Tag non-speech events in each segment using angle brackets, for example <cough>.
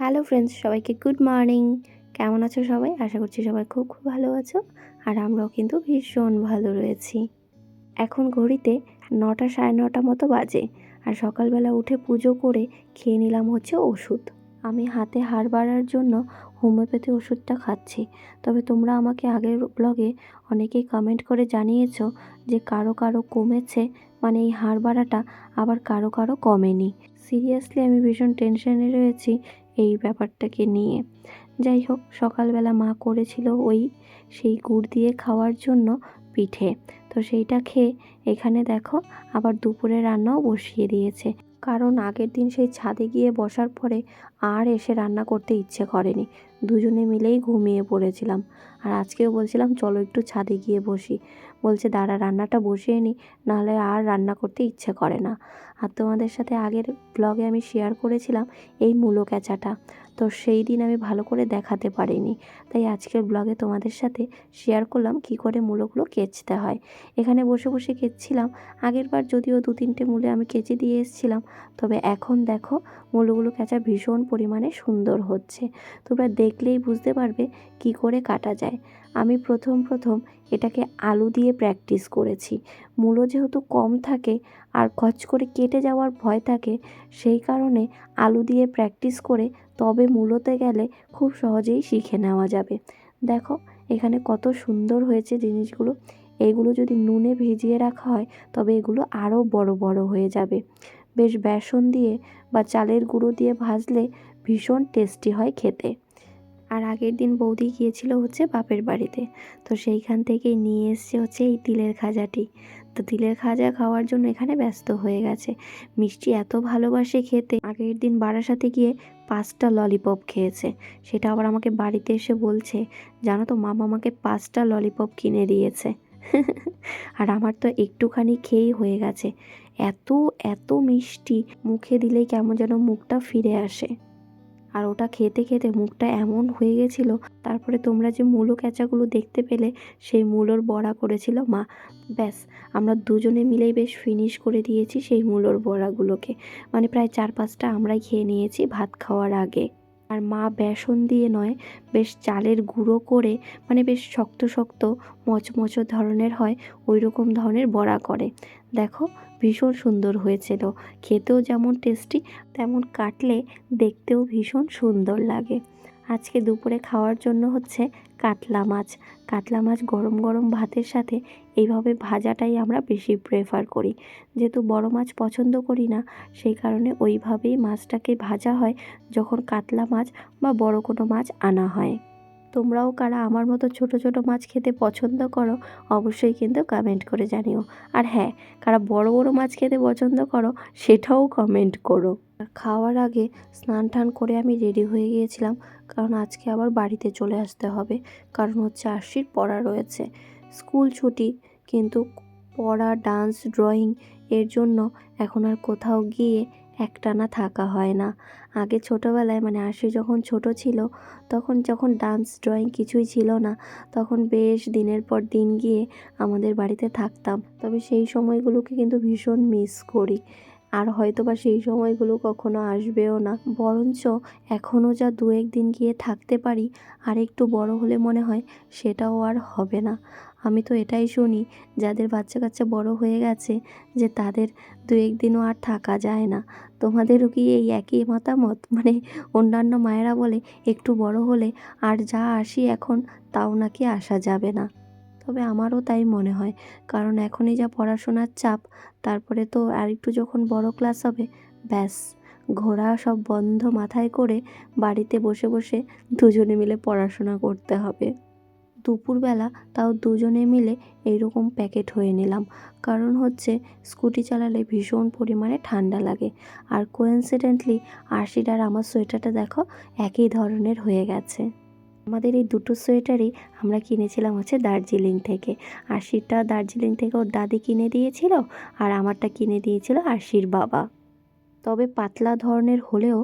Hello friends সবাইকে good morning কেমন আছো সবাই? আশা করছি সবাই খুব খুব ভালো আছো, আর আমরাও কিন্তু ভীষণ ভালো রয়েছি। এখন ঘড়িতে নটা সাড়ে নটা মতো বাজে, আর সকালবেলা উঠে পুজো করে খেয়ে নিলাম হচ্ছে ওষুধ। আমি হাতে হাড় বাড়ার জন্য হোমিওপ্যাথি ওষুধটা খাচ্ছি। তবে তোমরা আমাকে আগের ব্লগে অনেকেই কমেন্ট করে জানিয়েছ যে কারও কারও কমেছে মানে এই হাড় বাড়াটা আবার কারও কারও কমেনি। সিরিয়াসলি আমি ভীষণ টেনশনে রয়েছি এই ব্যাপারটাকে নিয়ে। যাই হোক, সকালবেলা মা করেছিল ওই সেই গুড় দিয়ে খাওয়ার জন্য পিঠে। তো সেইটা খেয়ে এখানে দেখো আবার দুপুরে রান্নাও বসিয়ে দিয়েছে। কারণ আগের দিন সেই ছাদে গিয়ে বসার পরে আর এসে রান্না করতে ইচ্ছে করেনি। দুজনে মিলেই ঘুমিয়ে পড়েছিলাম। আর আজকেও বলছিলাম, চলো একটু ছাদে গিয়ে বসি। বলছে, দাঁড়া, রান্নাটা বসিয়ে নিই নাহলে আর রান্না করতে ইচ্ছে করে না। আর তোমাদের সাথে আগের ব্লগে আমি শেয়ার করেছিলাম এই মূলো ক্যাচাটা। তো সেই দিন আমি ভালো করে দেখাতে পারিনি। তাই আজকের ব্লগে তোমাদের সাথে শেয়ার করলাম কি করে মূলোগুলো কেচতে হয়। এখানে বসে বসে কেচছিলাম। আগের বার যদিও দু তিনটে মূলে আমি কেচে দিয়ে এসেছিলাম। তবে এখন দেখো, মূলগুলো কেঁচা ভীষণ পরিমাণে সুন্দর হচ্ছে। তোমরা দেখলেই বুঝতে পারবে কি করে কাটা যায়। আমি প্রথম প্রথম এটাকে আলু দিয়ে প্র্যাকটিস করেছি। মূলো যেহেতু কম থাকে আর খচ করে কেটে যাওয়ার ভয় থাকে, সেই কারণে আলু দিয়ে প্র্যাকটিস করে তবে মূলোতে গেলে খুব সহজেই শিখে নেওয়া যাবে। দেখো, এখানে কত সুন্দর হয়েছে জিনিসগুলো। এগুলো যদি নুনে ভিজিয়ে রাখা হয়, তবে এগুলো আরও বড় বড় হয়ে যাবে। বেশ বেসন দিয়ে বা চালের গুঁড়ো দিয়ে ভাজলে ভীষণ টেস্টি হয় খেতে। আর আগের দিন বৌদি গিয়েছিল হচ্ছে বাপের বাড়িতে। তো সেইখান থেকেই নিয়ে এসছে হচ্ছে এই তিলের খাজাটি। তো তিলের খাজা খাওয়ার জন্য এখানে ব্যস্ত হয়ে গেছে। মিষ্টি এত ভালোবাসে খেতে। আগের দিন বারাসাতে গিয়ে পাঁচটা ললিপপ খেয়েছে। সেটা আবার আমাকে বাড়িতে এসে বলছে, জানো তো, মামা আমাকে পাঁচটা ললিপপ কিনে দিয়েছে। <laughs> আর আমার তো একটুখানি খেয়েই হয়ে গেছে। এত এত মিষ্টি, মুখে দিলেই কেমন যেন মুখটা ফিরে আসে। আর ওটা খেতে খেতে মুখটা এমন হয়ে গেছিল, তারপরে তোমরা যে মূলো ক্যাঁচাগুলো দেখতে পেলে, সেই মূলোর বড়া করেছিল মা। ব্যাস, আমরা দুজনে মিলেই বেশ ফিনিশ করে দিয়েছি সেই মূলোর বড়াগুলোকে। মানে প্রায় চার পাঁচটা আমরাই খেয়ে নিয়েছি ভাত খাওয়ার আগে। আর মা বেসন দিয়ে নয়, বেশ চালের গুঁড়ো করে মানে বেশ শক্ত শক্ত, মচমচো ধরনের হয় ওই রকম ধরনের বড়া করে। দেখো, ভীষণ সুন্দর হয়েছিল। খেতেও যেমন টেস্টি তেমন কাটলে দেখতেও ভীষণ সুন্দর লাগে। আজকে দুপুরে খাওয়ার জন্য হচ্ছে কাতলা মাছ। কাতলা মাছ গরম গরম ভাতের সাথে এইভাবে ভাজাটাই আমরা বেশি প্রেফার করি। যেহেতু বড় মাছ পছন্দ করি না, সেই কারণে ওইভাবেই মাছটাকে ভাজা হয় যখন কাতলা মাছ বা বড় কোনো মাছ আনা হয়। তোমরাও কারা আমার মতো ছোট ছোট মাছ খেতে পছন্দ করো, অবশ্যই কিন্তু কমেন্ট করে জানিও। আর হ্যাঁ কারা বড় বড় মাছ খেতে পছন্দ করো, সেটাও কমেন্ট করো। খাওয়ার আগে স্নান টান করে আমি রেডি হয়ে গিয়েছিলাম, কারণ আজকে আবার বাড়িতে চলে আসতে হবে, কারণ হচ্ছে আশির পড়া রয়েছে। স্কুল ছুটি, কিন্তু পড়া ডান্স ড্রয়িং এর জন্য এখন আর কোথাও গিয়ে একটানা থাকা হয় না। আগে ছোটোবেলায় মানে আশি যখন ছোট ছিল, তখন যখন ডান্স ড্রয়িং কিছুই ছিল না, তখন বেশ দিনের পর দিন গিয়ে আমাদের বাড়িতে থাকতাম। তবে সেই সময়গুলোকে কিন্তু ভীষণ মিস করি। আর হয়তো বা সেই সময়গুলো কখনো আসবেও না। বরঞ্চ এখনও যা দু একদিন গিয়ে থাকতে পারি, আর একটু বড় হলে মনে হয় সেটাও আর হবে না। আমি তো এটাই শুনি, যাদের বাচ্চা কাচ্চা বড় হয়ে গেছে, যে তাদের দু একদিনও আর থাকা যায় না। তোমাদেরও কি এই একই মতামত? মানে অন্যান্য মায়েরা বলে, একটু বড় হলে আর যা আসি এখন, তাও নাকি আসা যাবে না। তবে আমারও তাই মনে হয়, কারণ এখনই যা পড়াশোনার চাপ, তারপরে তো আর একটু যখন বড় ক্লাস হবে, ব্যাস ঘোরা সব বন্ধ মাথায় করে বাড়িতে বসে বসে দুজনে মিলে পড়াশোনা করতে হবে। দুপুরবেলা তাও দুজনে মিলে এইরকম প্যাকেট হয়ে নিলাম। কারণ হচ্ছে স্কুটি চালালে ভীষণ পরিমাণে ঠান্ডা লাগে। আর কোয়েন্সিডেন্টলি আশির আর আমার সোয়েটারটা দেখো একই ধরনের হয়ে গেছে। আমাদের এই দুটো সোয়েটারই আমরা কিনেছিলাম হচ্ছে দার্জিলিং থেকে। আশিরটা দার্জিলিং থেকে ওর দাদি কিনে দিয়েছিল আর আমারটা কিনে দিয়েছিল আশির বাবা। তবে পাতলা ধরনের হলেও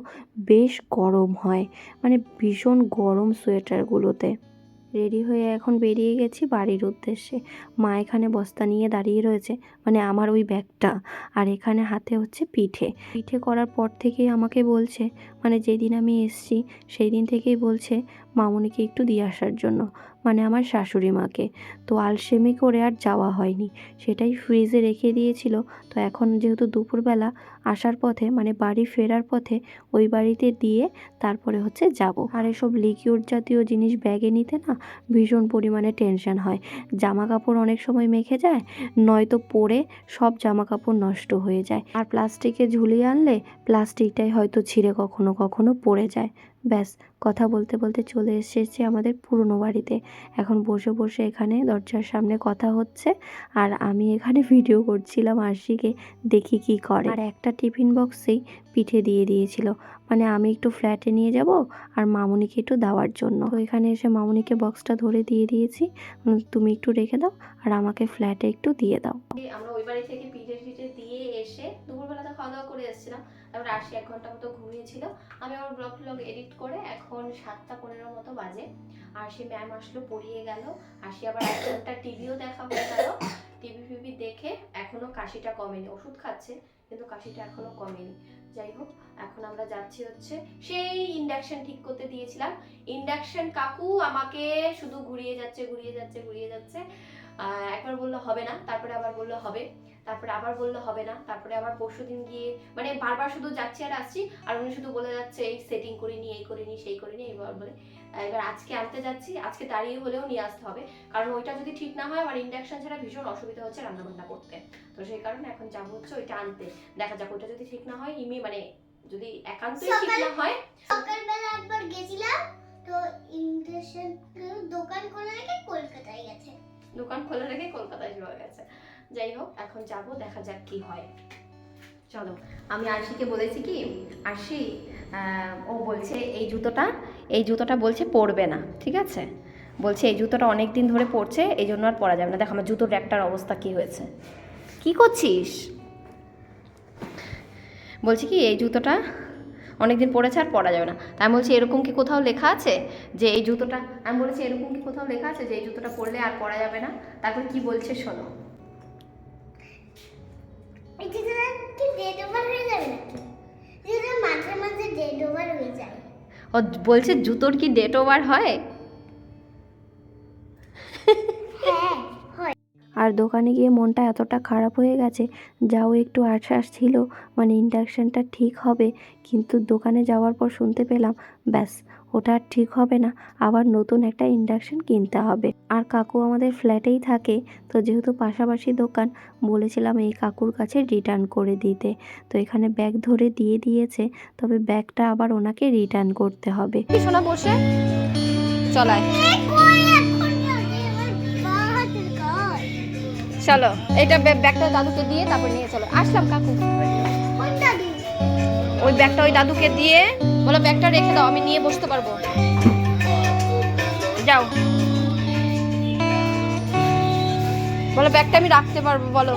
বেশ গরম হয়। মানে ভীষণ গরম সোয়েটারগুলোতে। রেডি হয়ে এখন বেরিয়ে গেছি বাড়ির উদ্দেশ্যে। মা এখানে বস্তা নিয়ে দাঁড়িয়ে রয়েছে মানে আমার ওই ব্যাগটা। আর এখানে হাতে হচ্ছে পিঠে। পিঠে করার পর থেকেই আমাকে বলছে মানে যেদিন আমি এসছি সেই দিন থেকেই বলছে মামুনিকে একটু দিয়ে আসার জন্য মানে আমার শাশুড়ি মাকে। তো আলসেমি করে আর যাওয়া হয়নি। সেটাই ফ্রিজে রেখে দিয়েছিল। তো এখন যেহেতু দুপুরবেলা, আসার পথে মানে বাড়ি ফেরার পথে, ওই বাড়িতে দিয়ে তারপরে হচ্ছে যাব। আর এসব লিকিউড জাতীয় জিনিস ব্যাগে নিতে না ভীষণ পরিমাণে টেনশন হয়। জামা কাপড় অনেক সময় মেখে যায়, নয়তো পরে সব জামা কাপড় নষ্ট হয়ে যায়। আর প্লাস্টিকে ঝুলিয়ে আনলে প্লাস্টিকটাই হয়তো ছিঁড়ে কখনো কখনো পড়ে যায়। ব্যাস, কথা বলতে বলতে চলে এসেছি আমাদের পুরনো বাড়িতে। এখন বসে বসে এখানে দরজার সামনে কথা হচ্ছে আর আমি এখানে ভিডিও করছিলাম আরশিকে দেখি কি করে। আর একটা টিফিন বক্সেই পিঠে দিয়ে দিয়েছিল। মানে আমি একটু ফ্ল্যাটে নিয়ে যাব আর মামুনিকে একটু দেওয়ার জন্য। তো এখানে এসে মামুনিকে বক্সটা ধরে দিয়ে দিয়েছি। তুমি একটু রেখে দাও আর আমাকে ফ্ল্যাটে একটু দিয়ে দাও। আমরা ওই বাড়ি থেকে পিঠে দিয়ে এসে খাওয়া দাওয়া করে তারপরে আসি এক ঘণ্টা মতো ঘুমিয়েছিল। আমি আমার ব্লগ ব্লগ এডিট করে এখন সাতটা পনেরো মতো বাজে। আর সে ম্যাম আসলো, পড়িয়ে গেল। আসি আবার এক ঘণ্টা টিভিও দেখা হয়ে গেল। টিভি ফিভি দেখে এখনও কাশিটা কমেনি। ওষুধ খাচ্ছে, কিন্তু কাশিটা এখনও কমেনি। যাই হোক, এখন আমরা যাচ্ছি হচ্ছে সেই ইন্ডাকশন ঠিক করতে দিয়েছিলাম। ইন্ডাকশন কাকু আমাকে শুধু ঘুরিয়ে যাচ্ছে ঘুরিয়ে যাচ্ছে ঘুরিয়ে যাচ্ছে। একবার বলল হবে না, তারপরে আবার বলল হবে। তারপরে আবার বলল হবে না তারপরে আবার পরশু দিন গিয়ে মানে বারবার শুধু যাচ্ছি আর আসছি আর উনি শুধু বলে যাচ্ছে এই সেটিং করিনি এই করিনি সেই করিনি এইবার বলে। এবার আজকে আনতে যাচ্ছি আজকে দাঁড়িয়ে হলেও নিয়ে আসতে হবে কারণ ওইটা যদি ঠিক না হয় আমার ইন্ডাকশন ছাড়া ভীষণ অসুবিধা হচ্ছে রান্না বান্না করতে। তো সেই কারণে এখন যাব হচ্ছে ওইটা আনতে। দেখা যাক ওইটা যদি ঠিক না হয় ইমি মানে যদি একান্তই ঠিক না হয় সকালবেলা একবার গেছিলাম তো ইন্ডাকশন দোকান খোলা রেখে কলকাতায় গেছে। দোকান খোলা রেখে কলকাতায় চলে গেছে। যাই হোক, এখন যাব, দেখা যাক কি হয়। চলো, আমি আরশিকে বলেছি কি, আরশি ও বলছে এই জুতোটা এই জুতোটা বলছে পরবে না, ঠিক আছে? বলছে এই জুতোটা অনেক দিন ধরে পরছে, এই জন্য আর পরা যাবে না। দেখ, আমার জুতোর র্যাকটার অবস্থা কি হয়েছে। কি করছিস? বলছি কি, এই জুতোটা অনেকদিন পরেছে আর পরা যাবে না। তাই আমি বলছি, এরকম কি কোথাও লেখা আছে যে এই জুতোটা, আমি বলেছি, এরকম কি কোথাও লেখা আছে যে এই জুতোটা পরলে আর পরা যাবে না? তারপর কি বলছে, শোনো। এই জুতোটা কি ডেড ওভার হয়ে যাবে নাকি? জুতো মাঝে মাঝে ডেড ওভার হয়ে যায়। ও বলছে জুতোর কি ডেট ওভার হয়? হ্যাঁ হয়। আর দোকানে গিয়ে মনটা এতটা খারাপ হয়ে গেছে যাও একটু আশ্বাস ছিল মানে ইন্ডাকশানটা ঠিক হবে কিন্তু দোকানে যাওয়ার পর শুনতে পেলাম ব্যাস ওটা আর ঠিক হবে না। আবার নতুন একটা ইন্ডাকশান কিনতে হবে। আর কাকু আমাদের ফ্ল্যাটেই থাকে তো যেহেতু পাশাপাশি দোকান বলেছিলাম এই কাকুর কাছে রিটার্ন করে দিতে। তো এখানে ব্যাগ ধরে দিয়ে দিয়েছে তবে ব্যাগটা আবার ওনাকে রিটার্ন করতে হবে। শোনা বসে। চলায় চলো এটা ব্যাগটা দাদুকে দিয়ে তারপর নিয়ে চলো। আসলাম কাকু। ওই ব্যাগটা ওই দাদুকে দিয়ে বলো, ব্যাগটা রেখে দাও, আমি নিয়ে বসতে পারব। যাও। বলো, ব্যাগটা আমি রাখতে পারব, বলো।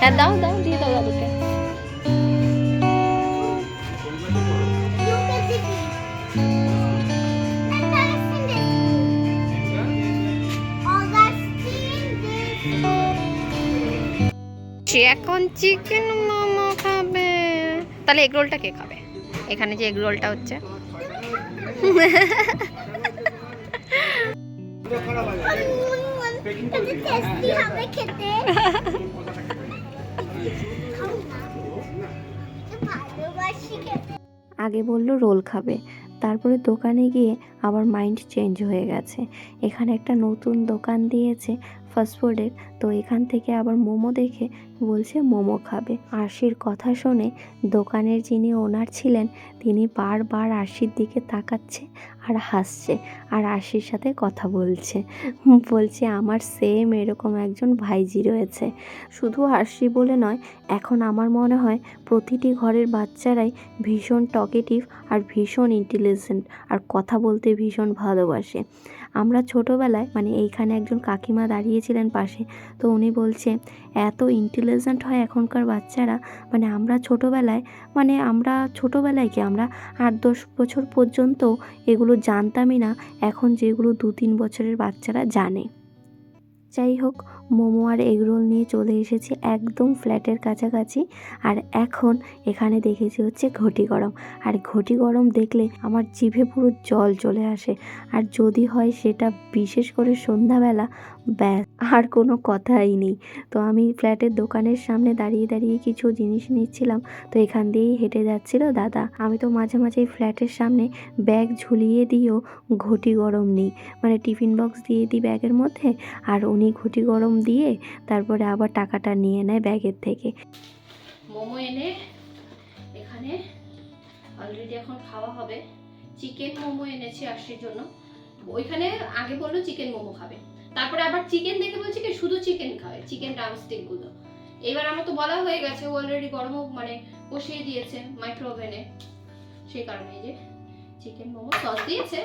হ্যাঁ দাও দাও, দিয়ে দাও, দাদুকে। এখন চিকেন মোমো খাবে। তাহলে এগ রোলটা কে খাবে? এখানে যে এগ রোলটা হচ্ছে। আগে বলল রোল খাবে। তারপরে দোকানে গিয়ে আবার মাইন্ড চেঞ্জ হয়ে গেছে। এখানে একটা নতুন দোকান দিয়েছে ফাস্টফুডের তো এখান থেকে আবার মোমো দেখে বলছে মোমো খাবে। আশির কথা শুনে দোকানের যিনি ওনার ছিলেন, তিনি বারবার আশির দিকে তাকাচ্ছে। আর হাসছে আর আশির সাথে কথা বলছে। বলছে, আমার সেম এরকম একজন ভাইজি রয়েছে। শুধু আশি বলে নয়, এখন আমার মনে হয় প্রতিটি ঘরের বাচ্চারাই ভীষণ টকেটিভ আর ভীষণ ইন্টেলিজেন্ট আর কথা বলতে ভীষণ ভালোবাসে। আমরা ছোটোবেলায় মানে এইখানে একজন কাকিমা দাঁড়িয়েছিলেন পাশে, তো উনি বলছে, এত ইন্টেলিজেন্ট হয় এখনকার বাচ্চারা। মানে আমরা ছোটোবেলায় মানে আমরা ছোটোবেলায় কি, আমরা আট দশ বছর পর্যন্ত এগুলো জানতামই না, এখন যেগুলো দু তিন বছরের বাচ্চারা জানে। যাই হোক মোমো আর এগরোল নিয়ে চলে এসেছি একদম ফ্ল্যাটের কাছাকাছি। আর এখন এখানে দেখেছি হচ্ছে ঘটি গরম। আর ঘটি গরম দেখলে আমার জিভে পুরো জল চলে আসে। আর যদি হয় সেটা বিশেষ করে সন্ধ্যাবেলা, ব্যাস, আর কোনো কথাই নেই। তো আমি ফ্ল্যাটের দোকানের সামনে দাঁড়িয়ে দাঁড়িয়ে কিছু জিনিস নিচ্ছিলাম। তো এখান দিয়েই হেঁটে যাচ্ছিল দাদা। আমি তো মাঝে মাঝে ফ্ল্যাটের সামনে ব্যাগ ঝুলিয়ে দিয়েও ঘটি গরম নিই। মানে টিফিন বক্স দিয়ে দিই ব্যাগের মধ্যে, আর উনি ঘটি গরম দিয়ে তারপরে আবার টাকাটা নিয়ে নেয় ব্যাগের থেকে। মোমো এনে এখানে অলরেডি এখন খাওয়া হবে। চিকেন মোমো এনেছি আশির জন্য। ওইখানে আগে বলল চিকেন মোমো খাবে। তারপরে আবার চিকেন দেখে বলছে কি শুধু চিকেন খাবে, চিকেন ড্রামস্টিকগুলো। এবার আমার তো বলা হয়ে গেছে, ও অলরেডি গরম মানে বসিয়ে দিয়েছে মাইক্রো ওভেনে সেই কারণে যে চিকেন মোমো সস দিয়েছে।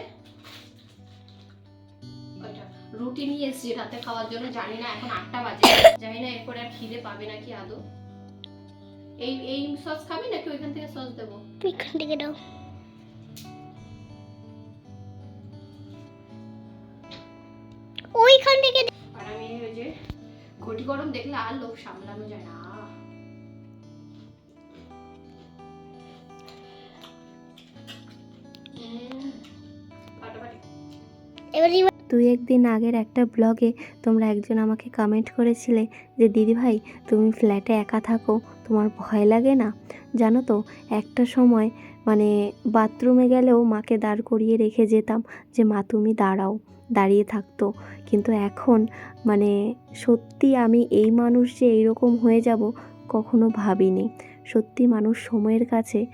রুটি নিয়ে এসেছি রাতে খাওয়ার জন্য জানি না এখন আটটা বাজে। জানি না এরপরে আর খিদে পাবে নাকি আদৌ। এই এই সস খাবি নাকি ওইখান থেকে সস দেবো? তুই এখান থেকে দাও। ওইখান থেকে আর আমি ওই যে ঘটি গরম দেখলে আর লোক সামলানো যায় না। এবার দুই একদিন আগের একটা ব্লগে তোমরা একজন আমাকে কমেন্ট করেছিলে যে দিদি ভাই তুমি ফ্ল্যাটে একা থাকো, তোমার ভয় লাগে না? জানো তো, একটা সময় মানে বাথরুমে গেলেও মাকে দাঁড় করিয়ে রেখে যেতাম যে, মা, তুমি দাঁড়াও। দাঁড়িয়ে থাকতো। কিন্তু এখন মানে সত্যি আমি এই মানুষ যে, এইরকম হয়ে যাব কখনো ভাবিনি। সত্যি মানুষ সময়ের কাছে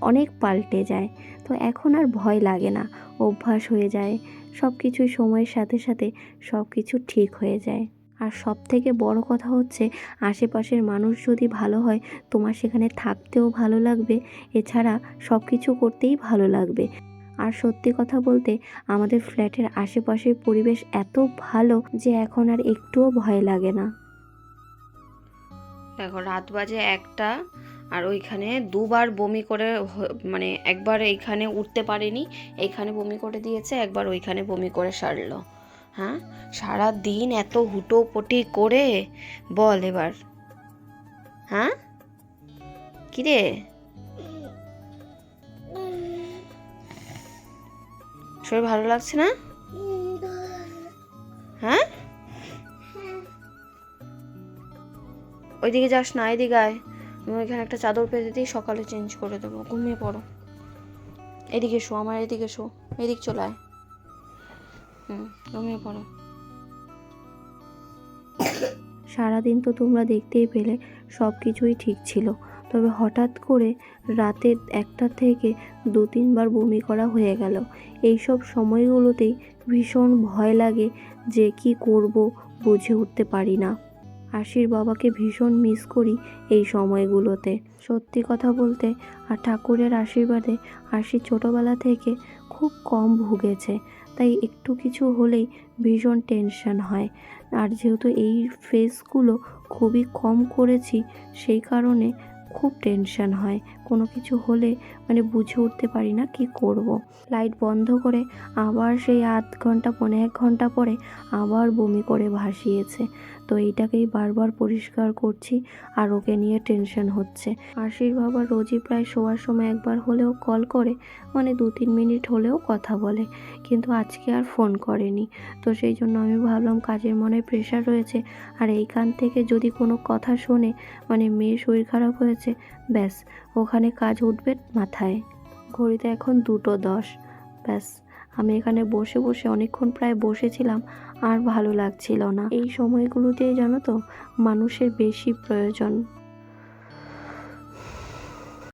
অনেক পাল্টে যায়। তো এখন আর ভয় লাগে না। অভ্যাস হয়ে যায়। সব কিছুই সময়ের সাথে সাথে সব কিছু ঠিক হয়ে যায়। আর সব থেকে বড় কথা হচ্ছে, আশেপাশের মানুষ যদি ভালো হয়, তোমার সেখানে থাকতেও ভালো লাগবে। এছাড়া সব কিছু করতেই ভালো লাগবে। আর সত্যি কথা বলতে, আমাদের ফ্ল্যাটের আশেপাশের পরিবেশ এত ভালো যে এখন আর একটুও ভয় লাগে না। দেখো, রাত বাজে একটা। আর ওইখানে দুবার বমি করে মানে একবার এইখানে উঠতে পারেনি, এইখানে বমি করে দিয়েছে, একবার ওইখানে বমি করে সারলো। হ্যাঁ? সারা দিন এত হুটোপটি করে, বল এবার। হ্যাঁ? কিরে? শরীর ভালো লাগছে না? হ্যাঁ? ওইদিকে যাস না, এদিকে আয়। আমি ওইখানে একটা চাদর পেতে দিই, সকালে চেঞ্জ করে দেবো। ঘুমিয়ে পড়ো। এদিকে শো, আমার এদিকে শো। এদিক চলে আয়। হুম, ঘুমিয়ে পড়ো। সারাদিন তো তোমরা দেখতেই পেলে সব কিছুই ঠিক ছিল। তবে হঠাৎ করে রাতে একটা থেকে দু তিনবার বমি করা হয়ে গেল। এই সব সময়গুলোতেই ভীষণ ভয় লাগে যে কি করব বুঝে উঠতে পারি না। আশির বাবাকে ভীষণ মিস করি এই সময়গুলোতে। সত্যি কথা বলতে, আর ঠাকুরের আশীর্বাদে আশি ছোটোবেলা থেকে খুব কম ভুগেছে। তাই একটু কিছু হলেই ভীষণ টেনশন হয়। আর যেহেতু এই ফেসগুলো খুবই কম করেছি, সেই কারণে খুব টেনশন হয়। কোনো কিছু হলে মানে বুঝে উঠতে পারি না কি করব। লাইট বন্ধ করে আবার সেই আধ ঘণ্টা পনেরো এক ঘণ্টা পরে আবার বমি করে ভাসিয়েছে। তো এইটাকেই বারবার পরিষ্কার করছি আর ওকে নিয়ে টেনশন হচ্ছে। আশির বাবা রোজই প্রায় শোয়ার সময় একবার হলেও কল করে মানে দু তিন মিনিট হলেও কথা বলে, কিন্তু আজকে আর ফোন করেনি। তো সেই জন্য আমি ভাবলাম কাজের মনে প্রেশার রয়েছে, আর এইখান থেকে যদি কোনো কথা শোনে মানে মেয়ের শরীর খারাপ হয়েছে, ব্যাস, ওখানে কাজ উঠবে মাথায়। ঘড়িতে এখন দুটো দশ, ব্যাস। আমি এখানে বসে বসে অনেকক্ষণ প্রায় বসেছিলাম, আর ভালো লাগছিল না। এই সময়গুলোতেই জানো তো, মানুষের বেশি প্রয়োজন।